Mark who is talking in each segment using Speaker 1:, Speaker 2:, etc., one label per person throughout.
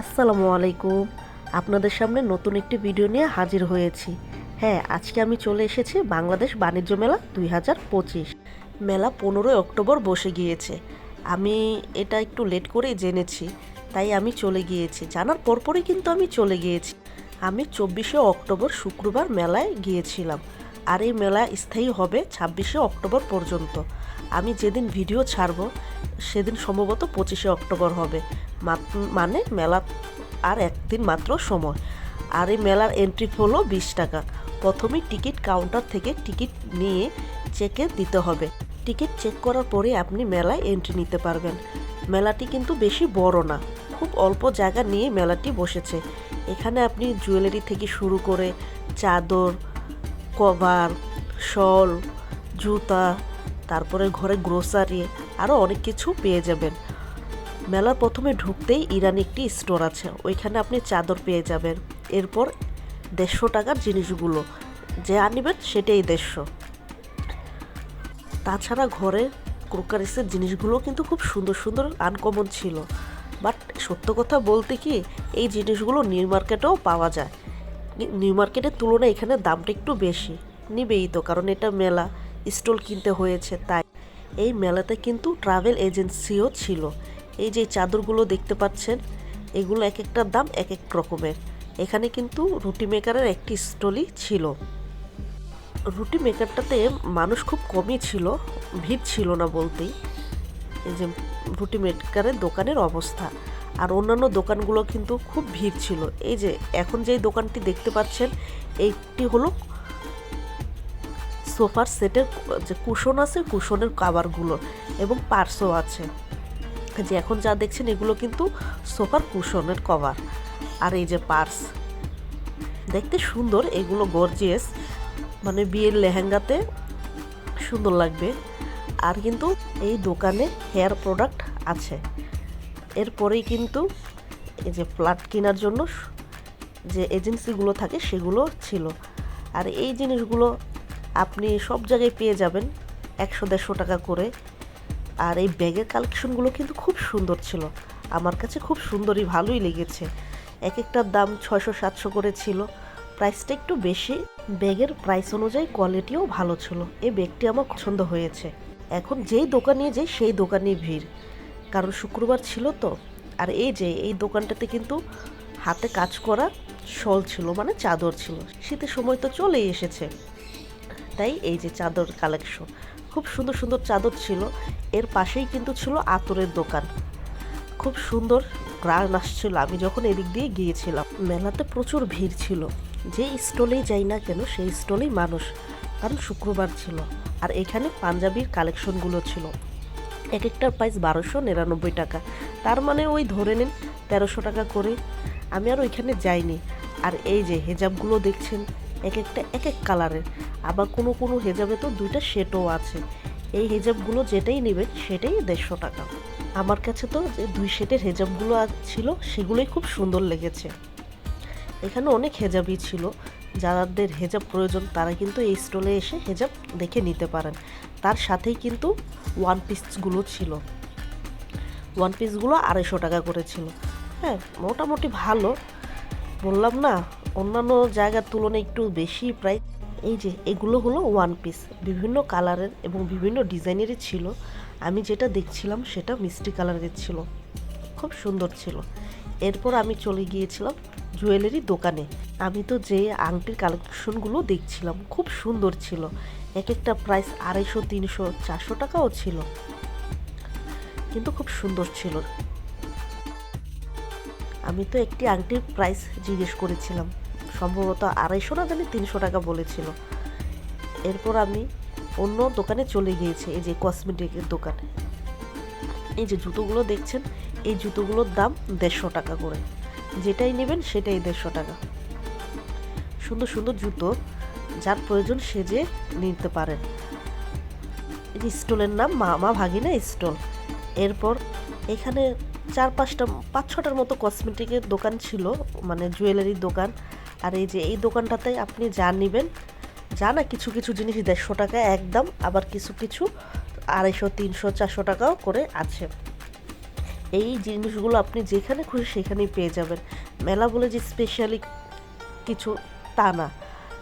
Speaker 1: আসসালামু আলাইকুম। আপনাদের সামনে নতুন একটি ভিডিও নিয়ে হাজির হয়েছি। হ্যাঁ আজকে আমি চলে এসেছি বাংলাদেশ বাণিজ্য মেলা দুই হাজার পঁচিশ। মেলা পনেরোই অক্টোবর বসে গিয়েছে। আমি এটা একটু লেট করেই জেনেছি, তাই আমি চলে গিয়েছি। জানার পরপরই কিন্তু আমি চলে গিয়েছি। আমি চব্বিশে অক্টোবর শুক্রবার মেলায় গিয়েছিলাম। আর এই মেলা স্থায়ী হবে ছাব্বিশে অক্টোবর পর্যন্ত। আমি যেদিন ভিডিও ছাড়ব, সেদিন সম্ভবত পঁচিশে অক্টোবর হবে। মানে মেলা আর একদিন মাত্র সময়। আর এই মেলার এন্ট্রি হলো বিশ টাকা। প্রথমেই টিকিট কাউন্টার থেকে টিকিট নিয়ে চেকে দিতে হবে। টিকিট চেক করার পরে আপনি মেলায় এন্ট্রি নিতে পারবেন। মেলাটি কিন্তু বেশি বড় না, খুব অল্প জায়গা নিয়ে মেলাটি বসেছে। এখানে আপনি জুয়েলারি থেকে শুরু করে চাদর কভার, শল, জুতা, তারপরে ঘরে গ্রোসারি আরও অনেক কিছু পেয়ে যাবেন। মেলার প্রথমে ঢুকতেই ইরানি একটি স্টোর আছে, ওইখানে আপনি চাদর পেয়ে যাবেন। এরপর দেড়শো টাকার জিনিসগুলো, যে আনিবেন সেটাই দেড়শো। তাছাড়া ঘরে ক্রোকারিসের জিনিসগুলো কিন্তু খুব সুন্দর সুন্দর আনকমন ছিল। বাট সত্য কথা বলতে কি, এই জিনিসগুলো নিউ মার্কেটেও পাওয়া যায়। নিউ মার্কেটের তুলনায় এখানে দামটা একটু বেশি। নিবেই তো, কারণ এটা মেলা, স্টল কিনতে হয়েছে, তাই। এই মেলাতে কিন্তু ট্রাভেল এজেন্সিও ছিল। এই যে চাদরগুলো দেখতে পাচ্ছেন, এগুলো এক একটার দাম এক এক রকমের। এখানে কিন্তু রুটি মেকারের একটি স্টলই ছিল। রুটি মেকারটাতে মানুষ খুব কমই ছিল, ভিড় ছিল না বলতেই। এই যে রুটি মেকারের দোকানের অবস্থা। আর অন্যান্য দোকানগুলো কিন্তু খুব ভিড় ছিল। এই যে, এখন যেই দোকানটি দেখতে পাচ্ছেন, এইটি হলো সোফার সেটের যে কুশন আছে, কুশনের কাভারগুলো এবং পার্সও আছে। যে এখন যা দেখছেন, এগুলো কিন্তু সোফার কুশনের কভার। আর এই যে পার্স, দেখতে সুন্দর, এগুলো গর্জিয়াস মানে বিয়ের লেহেঙ্গাতে সুন্দর লাগবে। আর কিন্তু এই দোকানে হেয়ার প্রোডাক্ট আছে। এরপরেই কিন্তু এই যে ফ্ল্যাট কেনার জন্য যে এজেন্সিগুলো থাকে সেগুলো ছিল। আর এই জিনিসগুলো আপনি সব জায়গায় পেয়ে যাবেন একশো দেড়শো টাকা করে। আর এই ব্যাগের কালেকশনগুলো কিন্তু খুব সুন্দর ছিল। আমার কাছে খুব সুন্দরই, ভালোই লেগেছে। এক একটার দাম ছয়শো, সাতশো করে ছিল। প্রাইসটা একটু বেশি। ব্যাগের প্রাইস অনুযায়ী কোয়ালিটিও ভালো ছিল। এই ব্যাগটি আমার পছন্দ হয়েছে। এখন যেই দোকানে যাই, সেই দোকানেই ভিড়। কারণ শুক্রবার ছিল তো। আর এই যে, এই দোকানটাতে কিন্তু হাতে কাজ করা শল ছিল মানে চাদর ছিল। শীতের সময় তো চলেই এসেছে। তাই এই যে চাদর কালেকশন খুব সুন্দর সুন্দর চাদর ছিল। এর পাশেই কিন্তু ছিল আতরের দোকান। খুব সুন্দর গ্রান আসছিল। আমি যখন এদিক দিয়ে গিয়েছিলাম, মেলাতে প্রচুর ভিড় ছিল। যে স্টলেই যাই না কেন, সেই স্টলেই মানুষ, কারণ শুক্রবার ছিল। আর এখানে পাঞ্জাবির কালেকশনগুলো ছিল। এক একটার প্রাইস বারোশো নিরানব্বই টাকা। তার মানে ওই ধরে নিন তেরোশো টাকা করে। আমি আর ওইখানে যাইনি। আর এই যে হেজাবগুলো দেখছেন, এক একটা এক এক কালারের আবার কোনো কোনো হেজাবে তো দুইটা সেটও আছে। এই হেজাবগুলো যেটাই নেবেন সেটাই দেড়শো টাকা। আমার কাছে তো যে দুই সেটের হেজাবগুলো ছিল, সেগুলোই খুব সুন্দর লেগেছে। এখানে অনেক হেজাবই ছিল। যাদের হেজাব প্রয়োজন, তারা কিন্তু এই স্টলে এসে হেজাব দেখে নিতে পারেন। তার সাথেই কিন্তু ওয়ান পিসগুলো ছিল। ওয়ান পিসগুলো আড়াইশো টাকা করে ছিল। হ্যাঁ মোটামুটি ভালো। বললাম না, অন্যান্য জায়গার তুলনায় একটু বেশি প্রাইস এই যে, এগুলো হলো ওয়ান পিস বিভিন্ন কালারের এবং বিভিন্ন ডিজাইনেরই ছিল। আমি যেটা দেখছিলাম সেটা মিষ্টি কালারের ছিল। খুব সুন্দর ছিল। এরপর আমি চলে গিয়েছিলাম জুয়েলারি দোকানে। আমি তো যে আংটির কালেকশনগুলো দেখছিলাম, খুব সুন্দর ছিল। এক একটা প্রাইস আড়াইশো, তিনশো, চারশো টাকাও ছিল। কিন্তু খুব সুন্দর ছিল। আমি তো একটি আংটির প্রাইস জিজ্ঞেস করেছিলাম। সম্ভবত আড়াইশো না জানি তিনশো টাকা বলেছিল। এরপর আমি অন্য দোকানে চলে গিয়েছি, এই যে কসমেটিকের দোকানে। এই যে জুতোগুলো দেখছেন, এই জুতোগুলোর দাম দেড়শো টাকা করে। যেটাই নেবেন সেটাই দেড়শো টাকা। সুন্দর সুন্দর জুতো। যার প্রয়োজন সেজে নিতে পারেন স্টলের নাম মামা ভাগিনা স্টল। এরপর এখানে চার পাঁচটা, পাঁচ ছটার মতো কসমেটিকের দোকান ছিল মানে জুয়েলারির দোকান। আর এই যে এই দোকানটাতে আপনি যা নেবেন, যা না কিছু কিছু জিনিস দেড়শো টাকা একদম, আবার কিছু কিছু আড়াইশো, তিনশো, চারশো টাকাও করে আছে। এই জিনিসগুলো আপনি যেখানে খুশি সেখানেই পেয়ে যাবেন। মেলা বলে যে স্পেশালি কিছু তা না।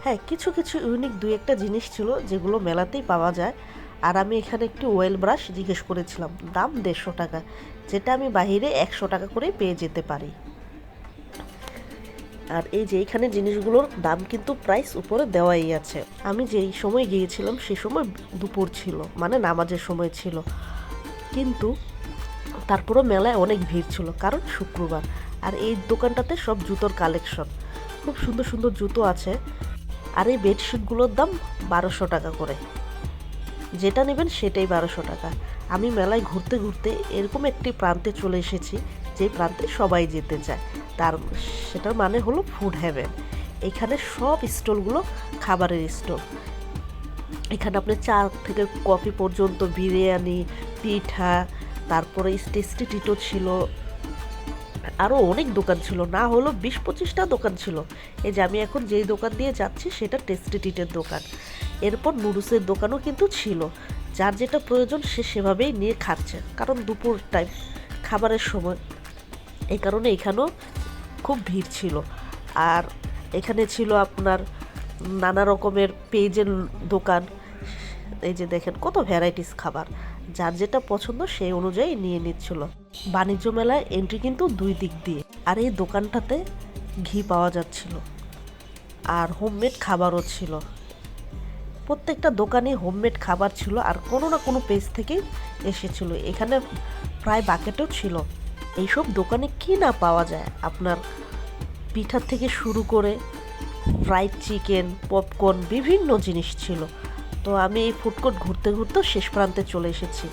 Speaker 1: হ্যাঁ কিছু কিছু ইউনিক দুই একটা জিনিস ছিল যেগুলো মেলাতেই পাওয়া যায়। আর আমি এখানে একটি ওয়েল ব্রাশ জিজ্ঞেস করেছিলাম, দাম দেড়শো টাকা, যেটা আমি বাইরে একশো টাকা করে পেয়ে যেতে পারি। আর এই যে এইখানে জিনিসগুলোর দাম কিন্তু প্রাইস উপরে দেওয়াই আছে। আমি যেই সময় গিয়েছিলাম, সে সময় দুপুর ছিল মানে নামাজের সময় ছিল। কিন্তু তারপরও মেলায় অনেক ভিড় ছিল, কারণ শুক্রবার। আর এই দোকানটাতে সব জুতোর কালেকশন খুব সুন্দর সুন্দর জুতো আছে। আর এই বেডশিটগুলোর দাম বারোশো টাকা করে। যেটা নেবেন সেটাই বারোশো টাকা। আমি মেলায় ঘুরতে ঘুরতে এরকম একটি প্রান্তে চলে এসেছি, যে প্রান্তে সবাই যেতে চায়। তার সেটার মানে হলো ফুড হ্যাভেন এখানে সব স্টলগুলো খাবারের স্টল। এখানে আপনি চা থেকে কফি পর্যন্ত, বিরিয়ানি, পিঠা, তারপরে টেস্টি টিটো ছিল আরও অনেক দোকান ছিল, না হলো বিশ পঁচিশটা দোকান ছিল। এই যে আমি এখন যেই দোকান দিয়ে যাচ্ছি সেটা টেস্টি টিটের দোকান। এরপর নুডলসের দোকানও কিন্তু ছিল। যার যেটা প্রয়োজন সে সেভাবেই নিয়ে খাচ্ছে। কারণ দুপুর টাইম খাবারের সময়। এই কারণে এখানেও খুব ভিড় ছিল। আর এখানে ছিল আপনার নানা রকমের পেজের দোকান। এই যে দেখেন কত ভ্যারাইটিস খাবার। যার যেটা পছন্দ সেই অনুযায়ী নিয়ে নিচ্ছিল। বাণিজ্য মেলায় এন্ট্রি কিন্তু দুই দিক দিয়ে, আর এই দোকানটাতে ঘি পাওয়া যাচ্ছিল আর হোমমেড খাবারও ছিল। প্রত্যেকটা দোকানে হোমমেড খাবার ছিল আর কোনো না কোনো পেজ থেকেই এসেছিল। এখানে প্রায় বাকেটও ছিল। এইসব দোকানে কি না পাওয়া যায়? আপনার পিঠার থেকে শুরু করে ফ্রাইড চিকেন পপকর্ন বিভিন্ন জিনিস ছিল। তো আমি এই ফুডকোর্ট ঘুরতে ঘুরতে শেষ প্রান্তে চলে এসেছি।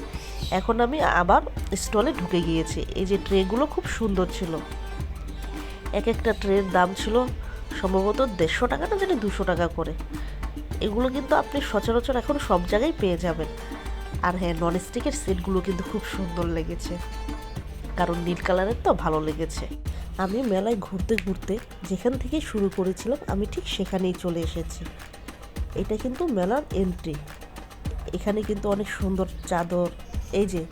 Speaker 1: এখন আমি আবার স্টলে ঢুকে গিয়েছি। এই যে ট্রেগুলো খুব সুন্দর ছিল। এক একটা ট্রের দাম ছিল সম্ভবত দেড়শো টাকা না জানি দুশো টাকা করে। এগুলো কিন্তু আপনি সচরাচর এখন সব জায়গায় পেয়ে যাবেন। আর হ্যাঁ ননস্টিকের সেটগুলো কিন্তু খুব সুন্দর লেগেছে। কারণ নীল কালারের তো ভালো লেগেছে। আমি মেলায় ঘুরতে ঘুরতে যেখান থেকে শুরু করেছিলাম, আমি ঠিক সেখানেই চলে এসেছি। এটা কিন্তু মেলার এন্ট্রি এখানে কিন্তু অনেক সুন্দর চাদর এই যে,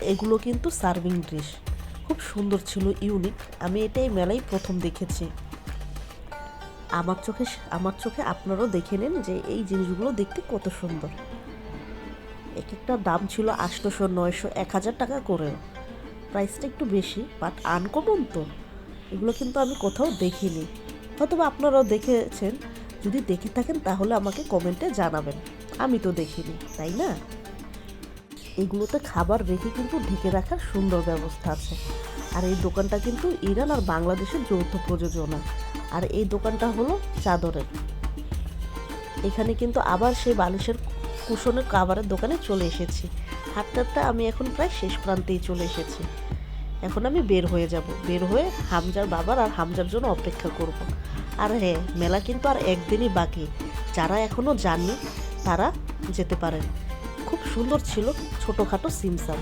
Speaker 1: এগুলো কিন্তু সার্ভিং ডিশ খুব সুন্দর ছিল ইউনিক আমি এটাই মেলায় প্রথম দেখেছি। আমার চোখে আমার চোখে আপনারাও দেখে নেন যে এই জিনিসগুলো দেখতে কত সুন্দর। এক একটা দাম ছিল আটশোশো নয়শো, এক হাজার টাকা করেও প্রাইসটা একটু বেশি বাট আনকমন তো। এগুলো কিন্তু আমি কোথাও দেখিনি। হয়তো আপনারাও দেখেছেন। যদি দেখে থাকেন তাহলে আমাকে কমেন্টে জানাবেন। আমি তো দেখিনি, তাই না? এগুলোতে খাবার রেখে কিন্তু ঢেকে রাখার সুন্দর ব্যবস্থা আছে। আর এই দোকানটা কিন্তু ইরান আর বাংলাদেশের যৌথ প্রযোজনা। আর এই দোকানটা হলো চাদরের। এখানে কিন্তু আবার সেই বালিশের কুশনের কাবারের দোকানে চলে এসেছি। হাঁটতে আমি এখন প্রায় শেষ প্রান্তেই চলে এসেছি। এখন আমি বের হয়ে যাব। বের হয়ে হামজার বাবার আর হামজার জন্য অপেক্ষা করব। আর হ্যাঁ মেলা কিন্তু আর একদিনই বাকি। যারা এখনও যাননি, তারা যেতে পারেন। খুব সুন্দর ছিল ছোটোখাটো সিমসাম।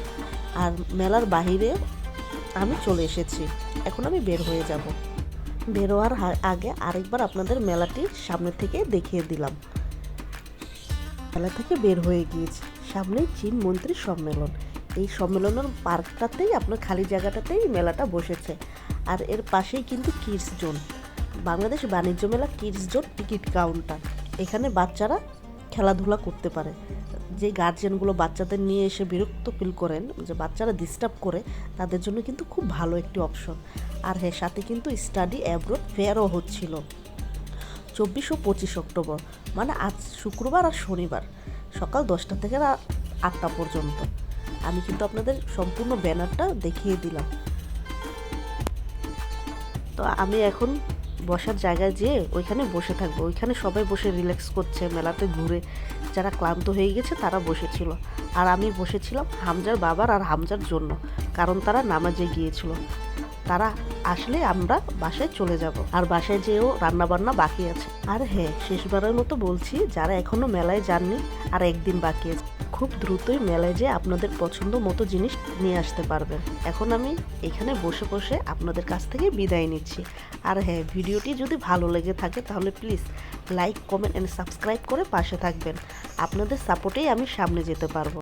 Speaker 1: আর মেলার বাহিরে আমি চলে এসেছি। এখন আমি বের হয়ে যাব। বেরোয়ার আগে আরেকবার আপনাদের মেলাটি সামনে থেকে দেখিয়ে দিলাম। মেলা থেকে বের হয়ে গিয়েছি। সামনেই চীন মন্ত্রী সম্মেলন। এই সম্মেলনের পার্কটাতেই, আপনার খালি জায়গাটাতেই মেলাটা বসেছে। আর এর পাশেই কিন্তু কিডস জোন। বাংলাদেশ বাণিজ্য মেলা কিডস জোন টিকিট কাউন্টার। এখানে বাচ্চারা খেলাধুলা করতে পারে। যে গার্জিয়ানগুলো বাচ্চাদের নিয়ে এসে বিরক্ত ফিল করেন, যে বাচ্চারা ডিস্টার্ব করে, তাদের জন্য কিন্তু খুব ভালো একটি অপশন আর হ্যাঁ সাথে কিন্তু স্টাডি অ্যাব্রোড ফেয়ারও হচ্ছিল। চব্বিশ ও পঁচিশ অক্টোবর মানে আজ শুক্রবার আর শনিবার, সকাল দশটা থেকে আটটা পর্যন্ত। আমি কিন্তু আপনাদের সম্পূর্ণ ব্যানারটা দেখিয়ে দিলাম। তো আমি এখন বসার জায়গায় যেয়ে ওইখানে বসে থাকব। ওইখানে সবাই বসে রিল্যাক্স করছে, মেলাতে ঘুরে। যারা ক্লান্ত হয়ে গেছে তারা বসেছিল। আর আমি বসেছিলাম হামজার বাবার আর হামজার জন্য, কারণ তারা নামাজে গিয়েছিল। তারা আসলে আমরা বাসায় চলে যাব আর বাসায় যেয়েও রান্না বান্না বাকি আছে। আর হ্যাঁ শেষবারের মতো বলছি, যারা এখনও মেলায় যাননি আর একদিন বাকি আছে। খুব দ্রুতই মেলায় যেয়ে আপনাদের পছন্দ মতো জিনিস নিয়ে আসতে পারবেন। এখন আমি এখানে বসে বসে আপনাদের কাছ থেকে বিদায় নিচ্ছি। আর হ্যাঁ ভিডিওটি যদি ভালো লেগে থাকে তাহলে please like, comment and subscribe করে পাশে থাকবেন। আপনাদের সাপোর্টেই আমি সামনে যেতে পারব।